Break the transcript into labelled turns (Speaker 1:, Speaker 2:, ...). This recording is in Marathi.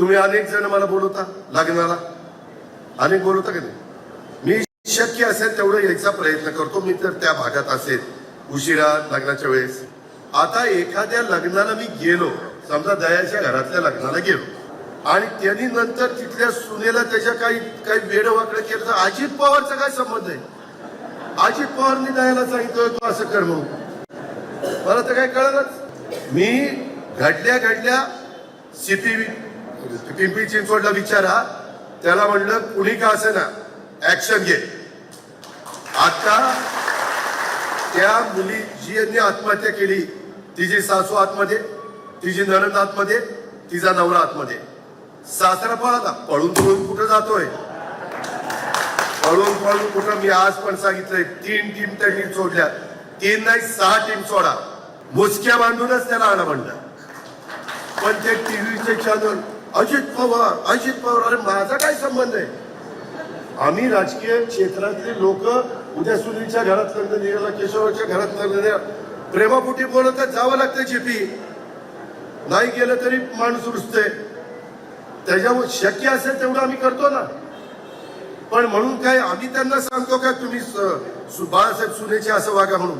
Speaker 1: तुम्ही अनेक जण मला बोलवता लग्नाला. अनेक बोलवता का नाही? मी शक्य असेल तेवढं यायचा प्रयत्न करतो. मी तर त्या भागात असेल. उशिरा लग्नाच्या वेळेस. आता एखाद्या लग्नाला मी गेलो. समजा दयाच्या घरातल्या लग्नाला गेलो. आणि त्यांनी नंतर तिथल्या सुनेला त्याच्या काही काही वेडवाकडे केलं तर अजित पवारचा काय संबंध आहे? अजित पवारनी दयाला सांगितलं तू असं कर म्हणून. मला तर काय कळलंच. मी घडल्या घडल्या सिपी पिंपरी चिंचवडला विचारा. त्याला म्हणलं कुणी का असे ना ऍक्शन घे. आता त्या मुली जी यांनी आत्महत्या केली तिची सासू आतमध्ये तिची नरंद आतमध्ये तिचा नवरा आतमध्ये. सासरा पळाला पळून पळून कुठं जातोय? पळून पळून कुठं? मी आज पण सांगितलंय तीन टीम त्यांनी सोडल्या. तीन नाही सहा टीम सोडा. मुसक्या बांधूनच त्याला आणा म्हणलं. पण ते टीव्हीचे चॅनल अजित पवार अजित पवार अरे माझा काय संबंध आहे? आम्ही राजकीय क्षेत्रातले लोक उद्या सुनीलच्या घरात लग्न निघाला केशवच्या घरात लग्न प्रेमापुटी प्रेमापोटी बोलत जावं लागतं चिपी. नाही गेलं तरी माणूस रुजते त्याच्यामुळे शक्य असेल तेवढं आम्ही करतो ना. पण म्हणून काय आम्ही त्यांना सांगतो का तुम्ही स- बाळासाहेब सुनेचे असं वागा म्हणून?